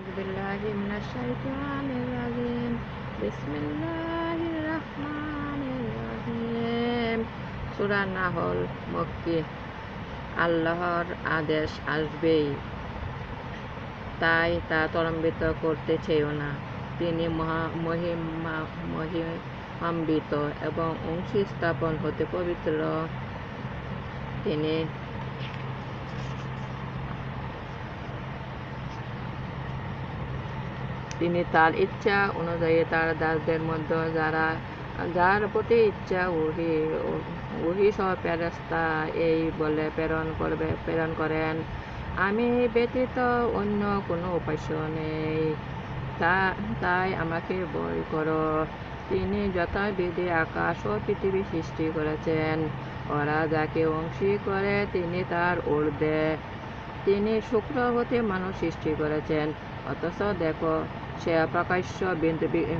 أعوذ بالله من الشيطان الرجيم بسم الله الرحمن الرحيم সূরা নাহল মক্কি আল্লাহর আদেশ আসবেই তাই তা ত্বরান্বিত করতে চেয়েও না তিনি মহা মহিমা মহিমান্বিত এবং অংশী স্থাপন হতে পবিত্র তিনি তিনি তার ইচ্ছা অনুযায়ী তার দাসদের মধ্যে যারা, যার প্রতি ইচ্ছা ওহি ওহি সহ ফেরেশতা এই বলে প্রেরণ করবে, প্রেরণ করেন। আমি ব্যতীত অন্য কোনো উপাস্য নেই। তা, তাই আমাকে বই করো। তিনি যথাবিধি আকাশ ও পৃথিবী সৃষ্টি করেছেন। ওরা যাকে অংশী করে তিনি তার ঊর্ধ্বে। তিনি শুক্র হতে মানুষ সৃষ্টি করেছেন। অথচ দেখো সে প্রকাশ্য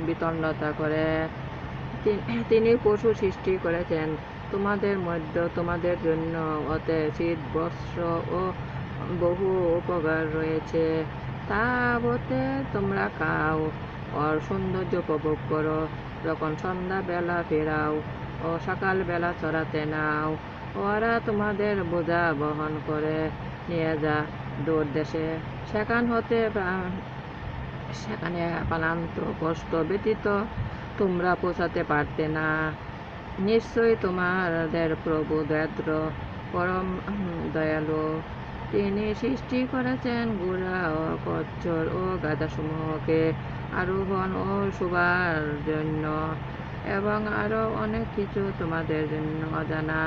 বিতন্নতা করে। তিনি পশু সৃষ্টি করেছেন। তোমাদের মধ্যে, তোমাদের জন্য অতে শীত, বস্ত্র ও বহু উপকার রয়েছে। তা হতে তোমরা খাও ওর সৌন্দর্য উপভোগ করো। যখন সন্ধ্যাবেলা ফেরাও ও সকালবেলা চড়াতে নাও, ওরা তোমাদের বোঝা বহন করে। নিয়ে যা দূর দেশে। সেখান হতে সেখানে প্রাণান্ত কষ্ট ব্যতীত তোমরা পৌঁছাতে পারতে না। নিশ্চয়ই তোমাদের প্রভু দয়াদ্র, পরম দয়ালু। তিনি সৃষ্টি করেছেন গুড়া ও কচ্ছর ও গাদাসমূহকে আরোহণ ও শোবার জন্য এবং আরও অনেক কিছু তোমাদের জন্য অজানা।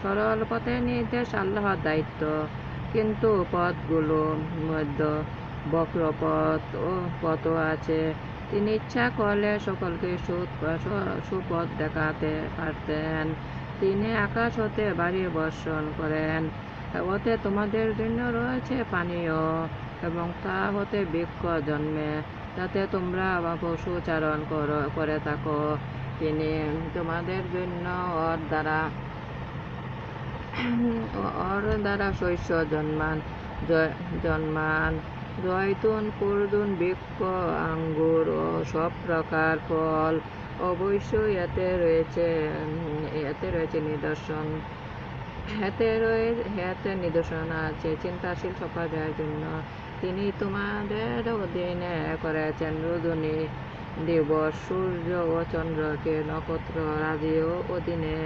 সরল পথে নির্দেশ আল্লাহর দায়িত্ব, কিন্তু পথগুলোর মধ্যে বক্রপথ ও পথ আছে। তিনি ইচ্ছা করলে সকলকে সুপথ দেখাতে পারতেন। তিনি আকাশ হতে বাড়ি বর্ষণ করেন। ওতে তোমাদের জন্য রয়েছে পানীয় এবং তা হতে বৃক্ষ জন্মে। যাতে তোমরা পশুচারণ করে থাকো। তিনি তোমাদের জন্য ওর দ্বারা ওর দ্বারা শস্য জন্মান জন্মান। জয়তুন কুরদুন বৃক্ষ, আঙ্গুর ও সব প্রকার ফল অবশ্যই এতে রয়েছে এতে রয়েছে নিদর্শন। হাতে রয়ে, হাতে নিদর্শন আছে, চিন্তাশীল সম্প্রদায়ের জন্য। তিনি তোমাদের অধীনে করেছেন রজনী দিবস সূর্য ও চন্দ্রকে নক্ষত্র রাজিও অধীনে।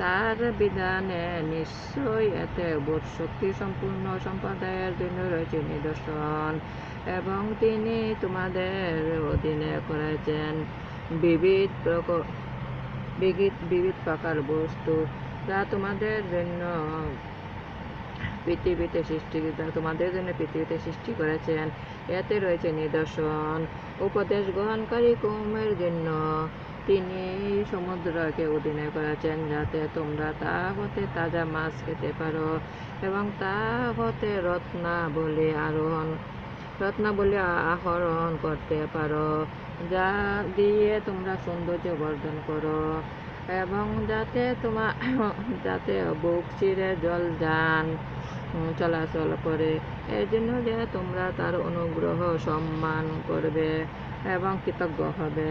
তার বিধানে নিশ্চয়ই এতে বোধ শক্তি সম্পূর্ণ সম্প্রদায়ের জন্য রয়েছে নিদর্শন এবং তিনি তোমাদের অধীনে করেছেন বিবিধ বিবিধ বিবিধ প্রকার বস্তু যা তোমাদের জন্য পৃথিবীতে সৃষ্টি তোমাদের জন্য পৃথিবীতে সৃষ্টি করেছেন। এতে রয়েছে নিদর্শন, উপদেশ গ্রহণকারী কৌমের জন্য তিনি সমুদ্রকে অধীনে করেছেন যাতে তোমরা তা হতে তাজা মাছ খেতে পারো এবং তা হতে রত্না বলে আরোহণ রত্না বলে আহরণ করতে পারো, যা দিয়ে তোমরা সৌন্দর্য বর্ধন করো। এবং যাতে তোমার যাতে বুক চিরে জল যান চলাচল করে। এই জন্য যে তোমরা তার অনুগ্রহ, সম্মান করবে এবং কৃতজ্ঞ হবে।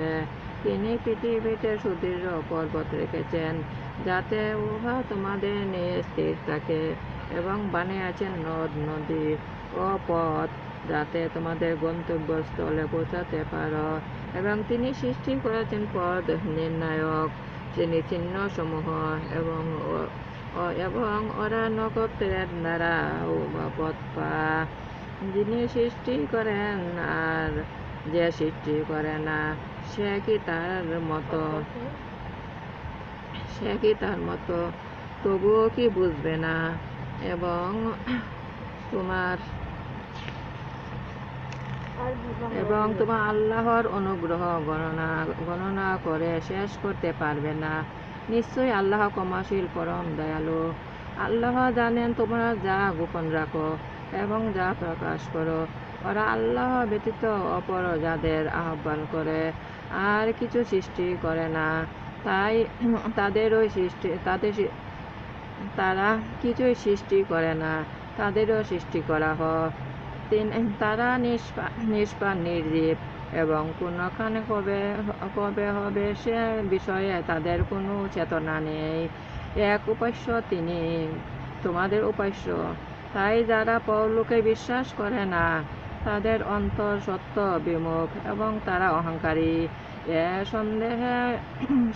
তিনি পৃথিবীতে সুদৃঢ় পর্বত রেখেছেন, যাতে উহা তোমাদের নিয়ে স্থির থাকে এবং বানিয়েছেন নদ, নদী ও পথ, যাতে তোমাদের গন্তব্যস্থলে পৌঁছাতে পারো। এবং তিনি সৃষ্টি করেছেন পদ নির্ণায়ক। শ্রেণি চিহ্ন সমূহ এবং এবং ওরা নক্ষত্রের দ্বারা পথ পা যিনি সৃষ্টি করেন আর যে সৃষ্টি করে না সে কি তার মতো সে কি তার মতো তবুও কি বুঝবে না এবং তোমার এবং তোমার আল্লাহর অনুগ্রহ গণনা গণনা করে শেষ করতে পারবে না। নিশ্চয়ই আল্লাহ ক্ষমাশীল, পরম দয়ালু। আল্লাহ জানেন তোমরা যা গোপন রাখো এবং যা প্রকাশ করো। ওরা আল্লাহ ব্যতীত অপর যাদের আহ্বান করে আর কিছু সৃষ্টি করে না। তাই তাদেরও সৃষ্টি, তাদের তারা কিছুই সৃষ্টি করে না। তাদেরও সৃষ্টি করা হয় তিন- তারা নিষ্পা- নিষ্পাপ নির্জীব এবং কোনখানে কবে কবে হবে সে বিষয়ে তাদের কোনো চেতনা নেই। এক উপাস্য তিনি, তোমাদের উপাস্য। তাই যারা পরলোকে বিশ্বাস করে না, তাদের অন্তর সত্য বিমুখ এবং তারা অহংকারী। এ সন্দেহে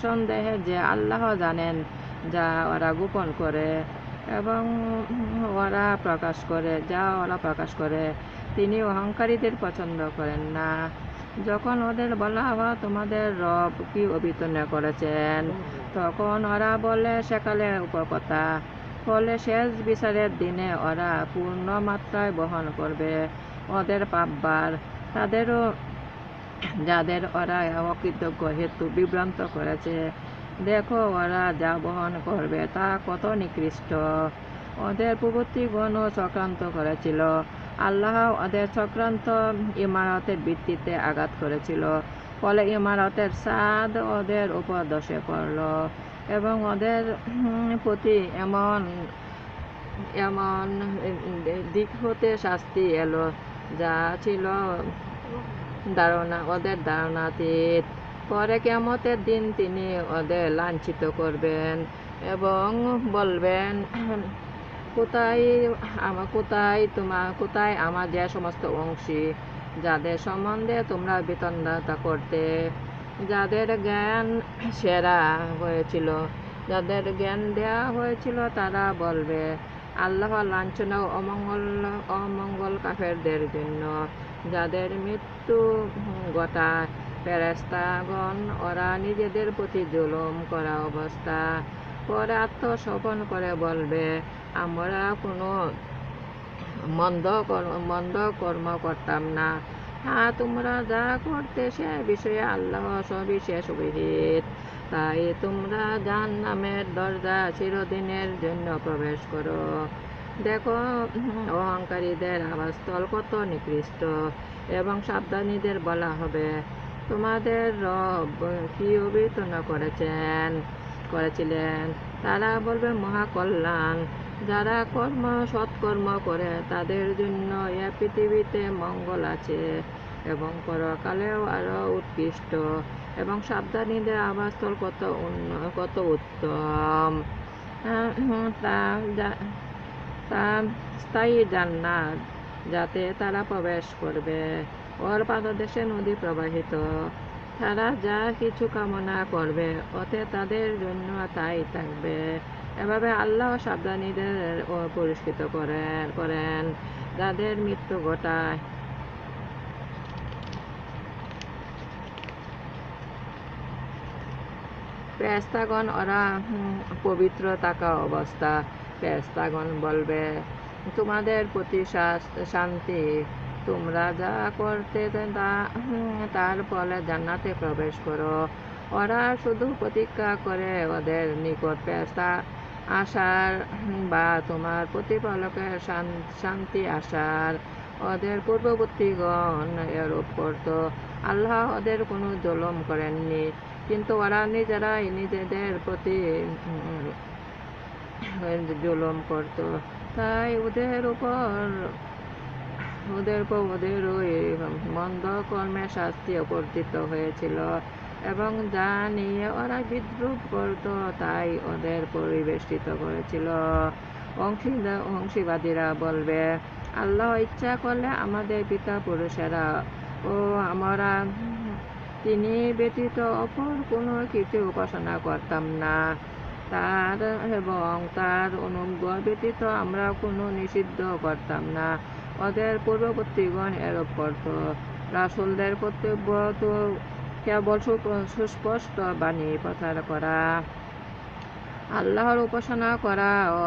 সন্দেহে যে আল্লাহ জানেন, যা ওরা গোপন করে। এবং ওরা প্রকাশ করে, যা ওরা প্রকাশ করে, তিনি অহংকারীদের পছন্দ করেন না। যখন ওদের বলা হয়, তোমাদের রব কি অভিতন্য করেছেন? তখন ওরা বলে, সেকালে উপকথা। ফলে শেষ বিচারের দিনে ওরা পূর্ণ মাত্রায় বহন করবে ওদের পাপবার। তাদেরও, যাদের ওরা অকৃতজ্ঞ, হেতু বিভ্রান্ত করেছে দেখো ওরা যা বহন করবে তা কত নিকৃষ্ট। ওদের প্রবর্তীগণও চক্রান্ত করেছিল। আল্লাহ ওদের চক্রান্ত ইমারতের ভিত্তিতে আঘাত করেছিল। ফলে ইমারতের স্বাদ ওদের উপর দশে পড়ল এবং ওদের প্রতি এমন এমন দিক হতে শাস্তি এলো, যা ছিল ধারণা, ওদের ধারণাতীত। পরে কেমতের দিন তিনি ওদের লাঞ্ছিত করবেন এবং বলবেন, কোথায় আমার কোথায় তোমার কোথায় আমার যে সমস্ত অংশী, যাদের সম্বন্ধে তোমরা বিতন্ডতা করতে, যাদের জ্ঞান সেরা হয়েছিল, যাদের জ্ঞান দেওয়া হয়েছিল তারা বলবে, আল্লাহ লাঞ্ছনা অমঙ্গল অমঙ্গল কাফেরদের জন্য, যাদের মৃত্যু ঘটায় ফেরেস্তাগণ ওরা নিজেদের প্রতি জুলুম করা অবস্থা। পরে আত্মসমর্পণ করে বলবে, আমরা কোনো মন্দ মন্দ কর্ম করতাম না। হ্যাঁ তোমরা যা করতে সে বিষয়ে আল্লাহ সবিশেষ বিহিত। তাই তোমরা জান নামের দরজা চিরদিনের জন্য প্রবেশ করো। দেখো, অহংকারীদের আবাসস্থল কত নিকৃষ্ট এবং সাবধানীদের বলা হবে। তোমাদের রব কি অভিতনা করেছেন? করেছিলেন। তারা বলবে, মহাকল্যাণ। যারা কর্ম, সৎকর্ম করে, তাদের জন্য এ পৃথিবীতে মঙ্গল আছে এবং পরকালেও আরও উৎকৃষ্ট এবং সাবধানীদের আবাসস্থল কত উন্ন, কত উত্তম। তা স্থায়ী জান্নাত যাতে তারা প্রবেশ করবে। ওর পাদদেশে নদী প্রবাহিত। তারা যা কিছু কামনা করবে ওতে তাদের জন্য তাই থাকবে। এভাবে আল্লাহ সাবধানীদের পুরস্কৃত করেন করেন। যাদের মৃত্যু ঘটায়। ফেরেস্তাগণ ওরা পবিত্র থাকা অবস্থা। ফেরেস্তাগণ বলবে, তোমাদের প্রতি শান্তি তোমরা যা করতে তার ফলে জান্নাতে প্রবেশ করো। ওরা শুধু প্রতীক্ষা করে ওদের নিকট ফেরেস্তা আসার বা তোমার প্রতিপালকের শান্তি আসার। ওদের পূর্ববর্তীগণ এরূপ করত। আল্লাহ ওদের কোনো জলম করেননি, কিন্তু ওরা নিজেরাই নিজেদের প্রতি জুলুম করত। তাই ওদের উপর ওদের ওদের ওই মন্দ কর্মের শাস্তি অপর্জিত হয়েছিল এবং যা নিয়ে ওরা বিদ্রুপ করত, তাই ওদের পরিবেষ্টিত করেছিল। অংশীদার অংশীবাদীরা বলবে, আল্লাহ ইচ্ছা করলে আমাদের পিতা পুরুষেরা ও আমরা তিনি ব্যতীত অপর কোনো কিছু উপাসনা করতাম না। তার এবং তার অনুগ্রহ ব্যতীত আমরা কোনো নিষিদ্ধ করতাম না। ওদের পূর্ববর্তীগণ এরূপ করত। রাসুলদের কর্তব্য তো কেবল সুস্পষ্ট বাণী প্রচার করা, আল্লাহর উপাসনা করা ও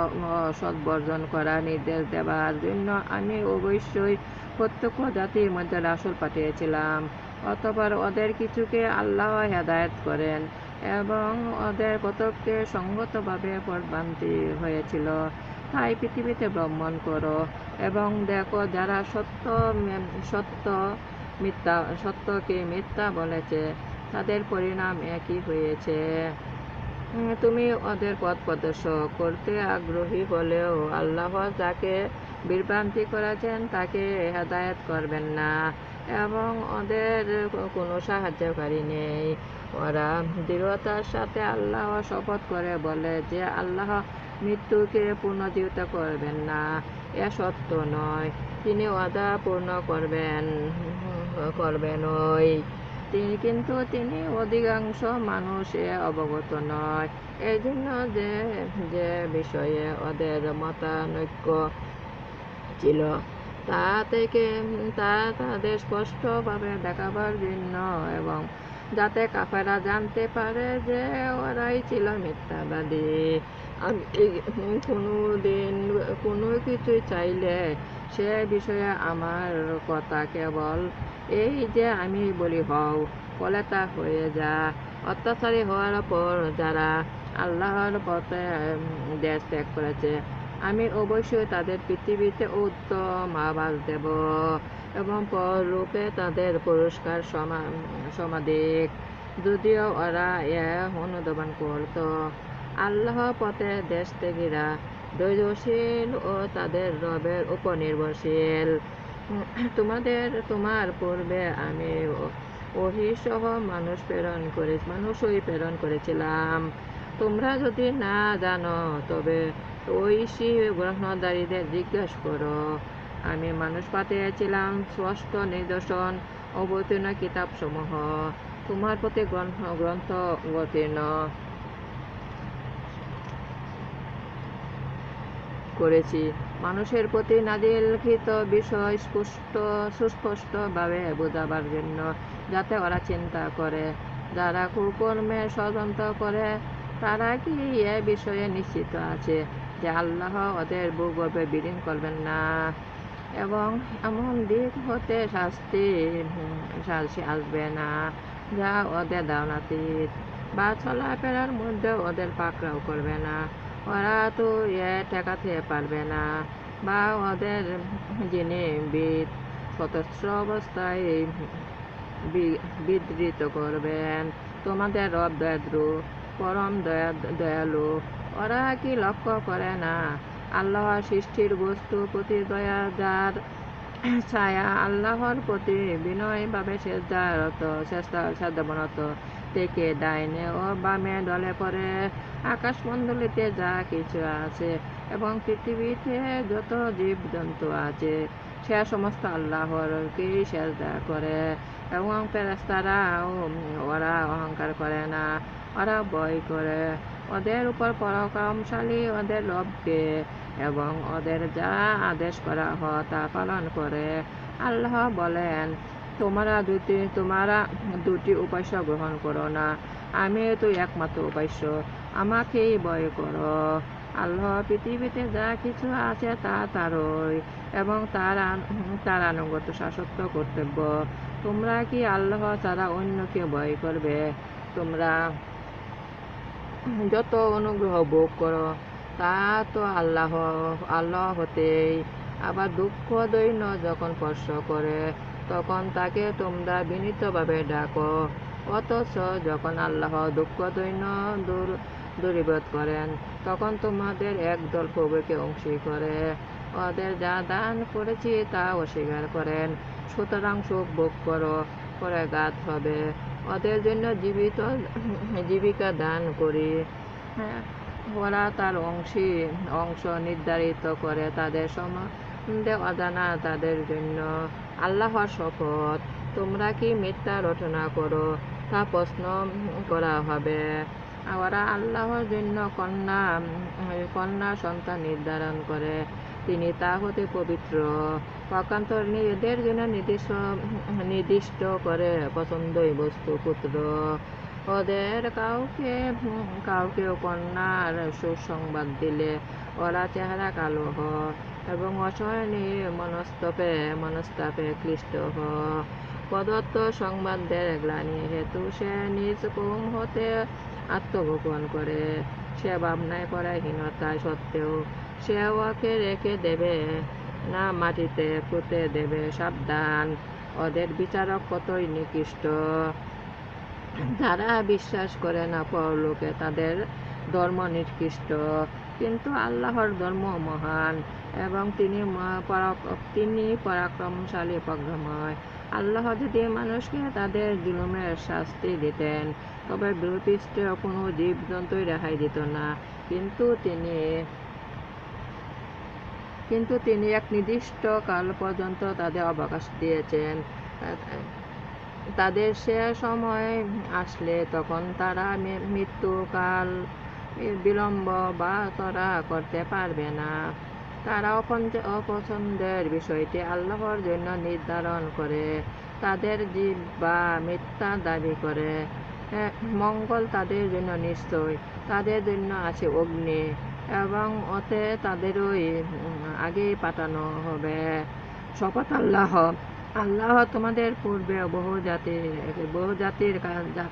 সদ্বর্জন করা নির্দেশ দেওয়ার জন্য আমি অবশ্যই প্রত্যক্ষ জাতির মধ্যে রাসুল পাঠিয়েছিলাম। অতপর ওদের কিছুকে আল্লাহ হেদায়ত করেন এবং ওদের কতককে সঙ্গতভাবে পরবান্তি হয়েছিল। তাই পৃথিবীতে ভ্রমণ করো এবং দেখো যারা সত্য সত্য মিথ্যা, সত্যকে মিথ্যা বলেছে, তাদের পরিণাম একই হয়েছে। তুমি ওদের পথ প্রদর্শক। করতে আগ্রহী হলেও আল্লাহ যাকে বিভ্রান্তি করেছেন, তাকে হেদায়েত করবেন না এবং ওদের কোনো সাহায্যকারী নেই। ওরা দৃঢ়তার সাথে আল্লাহ শপথ করে বলে যে, আল্লাহ মৃত্যুকে পুনর্জীবিত করবেন না, এ সত্য নয়। তিনি ওয়াদা পূর্ণ করবেন করবেন ওই। তিনি কিন্তু তিনি অধিকাংশ মানুষে অবগত নয়। এই জন্য যে যে বিষয়ে ওদের মতানৈক্য ছিল, তা থেকে, তা তাদের স্পষ্টভাবে দেখাবার জন্য এবং যাতে কাফেরা জানতে পারে যে ওরাই ছিল মিথ্যাবাদী। আমি কোনো দিন কোনো কিছু চাইলে সে বিষয়ে আমার কথা কেবল এই যে আমি বলি, হও বলে তা হয়ে যা। অত্যাচারী হওয়ার পর যারা আল্লাহর পথে দেশ ত্যাগ করেছে, আমি অবশ্যই তাদের পৃথিবীতে উত্তম আবাস দেব এবং পররূপে তাদের পুরস্কার সমা, সমাধিক। যদিও ওরা এ অনুধাবন করত আল্লাহ পথে দেশ ত্যাগীরা ধৈর্যশীল ও তাদের রবের উপর নির্ভরশীল। তোমাদের, তোমার পূর্বে আমি ওহিসহ মানুষ প্রেরণ করে, মানুষই প্রেরণ করেছিলাম। তোমরা যদি না জানো, তবে ঐশী গ্রহণদারীদের জিজ্ঞেস করো। আমি মানুষ পাঠিয়েছিলাম স্পষ্ট নিদর্শন, অবতীর্ণ কিতাবসমূহ। তোমার প্রতি গ্রন্থ গ্রন্থ অবতীর্ণ। করেছি। মানুষের প্রতি নাদিলকৃত বিষয় স্পষ্ট, সুস্পষ্টভাবে বোঝাবার জন্য যাতে ওরা চিন্তা করে। যারা কুকর্মে ষড়যন্ত্র করে, তারা কি এ বিষয়ে নিশ্চিত আছে যে আল্লাহ ওদের ভূগর্ভে বিলীন করবেন না? এবং এমন দিক হতে শাস্তি শাস্তি আসবে না যা ওদের দাওনাতীত। বা চলাফেরার মধ্যে ওদের পাকড়াও করবে না। ওরা তো এ ঠেকাতে পারবে না। বা ওদের যিনি বিদ সতস্র অবস্থায় বিদৃত করবেন। তোমাদের রব পরম দয়া দয়ালু, ওরা কি লক্ষ্য করে না? আল্লাহ সৃষ্টির বস্তু প্রতি দয়া যার ছায়া, আল্লাহর প্রতি বিনয়ভাবে সেজারত চেষ্টা সাধ্যবনত থেকে ডাইনে ও বামে ডলে পরে আকাশমণ্ডলীতে যা কিছু আছে এবং পৃথিবীতে যত জীবজন্তু আছে, সে সমস্ত আল্লাহরকেই সেজদা করে? এবং ফেরেস্তারাও ওরা অহংকার করে না, ওরা ভয় করে। ওদের উপর পরাক্রমশালী ওদের লোভকে এবং ওদের যা আদেশ করা হয় তা পালন করে। আল্লাহ বলেন তোমরা দুটি তোমরা দুটি উপাস্য গ্রহণ করো না। আমি তো একমাত্র উপাস্য। আমাকেই ভয় করো। আল্লাহ পৃথিবীতে যা কিছু আছে তা তারই এবং তার তার আনুগত শাসত্ব কর্তব্য। তোমরা কি আল্লাহ ছাড়া অন্যকে ভয় করবে? তোমরা যত অনুগ্রহ ভোগ করো, তা তো আল্লাহ আল্লাহ হতেই। আবার দুঃখ দৈন্য যখন স্পর্শ করে তখন তাকে তোমরা বিনীতভাবে ডাকো। অথচ যখন আল্লাহ দুঃখ দৈন্য দূর দূরীভূত করেন, তখন তোমাদের একদল প্রভুকে অংশী করে। ওদের যা দান করেছি তা অস্বীকার করেন। সুতরাং সুখ ভোগ করো করে গাত হবে। ওদের জন্য জীবিত, জীবিকা দান করি। হ্যাঁ ওরা তার অংশী, অংশ নির্ধারিত করে তাদের সম্বন্ধে অজানা তাদের জন্য আল্লাহর শপথ। তোমরা কি মিথ্যা রচনা করো? তা প্রশ্ন করা হবে। ওরা আল্লাহর জন্য কন্যা কন্যা সন্তান নির্ধারণ করে। তিনি তা হতে পবিত্র। পক্ষান্তর এদের জন্য নির্দিষ্ট নির্দিষ্ট করে পছন্দই বস্তু, পুত্র। ওদের কাউকে কাউকে কন্যার সুসংবাদ দিলে ওরা চেহারা কালো হ এবং অসহনীয় মনস্তপে, মনস্তাপে ক্লিষ্ট হ। প্রদত্ত সংবাদের গ্লানি হেতু সে নিজ কৌম হতে আত্মগোপন করে। সে ভাবনায় পরাহীনতা সত্ত্বেও সে ওকে রেখে দেবে না, মাটিতে পুঁতে দেবে সাবধান। ওদের বিচারক কতই নিকৃষ্ট। যারা বিশ্বাস করে না, পরলোকে তাদের ধর্ম নিকৃষ্ট। কিন্তু আল্লাহর ধর্ম মহান এবং তিনি তিনি পরাক্রমশালী পরাক্রমময় আল্লাহ যদি মানুষকে তাদের জুলুমের শাস্তি দিতেন, তবে বিরুপিষ্টে কোনো জীবজন্তুই রেহাই দিত না। কিন্তু তিনি কিন্তু তিনি এক নির্দিষ্ট কাল পর্যন্ত তাদের অবকাশ দিয়েছেন। তাদের সে সময় আসলে তখন তারা মৃত্যুকাল বিলম্ব বা তরা করতে পারবে না। তারা অপছন্দের বিষয়টি আল্লাহর জন্য নির্ধারণ করে তাদের জীব বা মিথ্যা দাবি করে। হ্যাঁ, মঙ্গল তাদের জন্য নিশ্চয় তাদের জন্য আছে অগ্নি এবং ওতে তাদেরই আগেই পাঠানো হবে। শপথ আল্লাহ আল্লাহ তোমাদের পূর্বে বহু জাতির বহু জাতির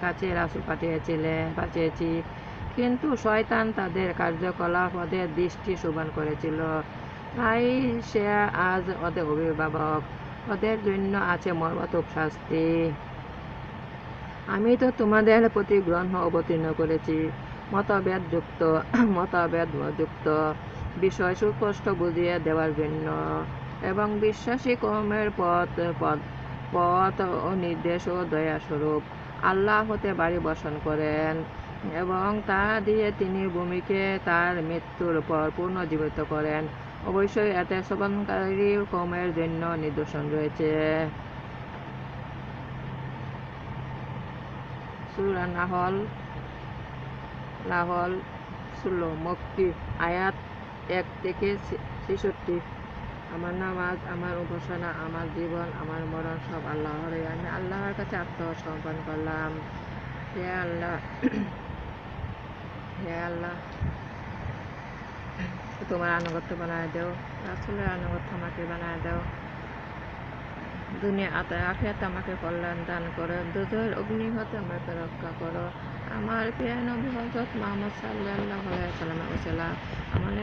কাছে রাসুল পাঠিয়েছিলেন পাঠিয়েছি। কিন্তু শয়তান তাদের কার্যকলাপ ওদের দৃষ্টি সুবান করেছিল। তাই সে আজ ওদের অভিভাবক, ওদের জন্য আছে মর্মাত্মক শাস্তি। আমি তো তোমাদের প্রতি গ্রহণ অবতীর্ণ করেছি, মতভেদযুক্ত মতভেদযুক্ত, বিষয় সুস্পষ্ট বুঝিয়ে দেওয়ার জন্য। এবং বিশ্বাসী কর্মের পথ পথ পথ ও নির্দেশ ও দয়াস্বরূপ আল্লাহ হতে বাড়ি বসন করেন। এবং তা দিয়ে তিনি ভূমিকে তার মৃত্যুর পর পুনর্জীবিত করেন। অবশ্যই এতে শ্রবণকারী কমের জন্য নিদর্শন রয়েছে। ষোলো আয়াত এক থেকে ছেষট্টি। আমার নামাজ, আমার উপাসনা, আমার জীবন, আমার মরণ সব আল্লাহরই আমি আল্লাহর কাছে আত্মসমর্পণ করলাম। হে আল্লাহ হে আল্লাহ তোমার আনুগত্য বানায় দাও রাসুলের আনুগত্য আমাকে বানায় দাও দুনিয়া আতে আখিরাত আমাকে কল্যাণ দান করো দুধের হতে আমাকে রক্ষা করো আমার প্রিয় নবী হজরত মোহাম্মদ সাল্লাল্লাহু আলাইহি সাল্লামের ওসিলা আমাদের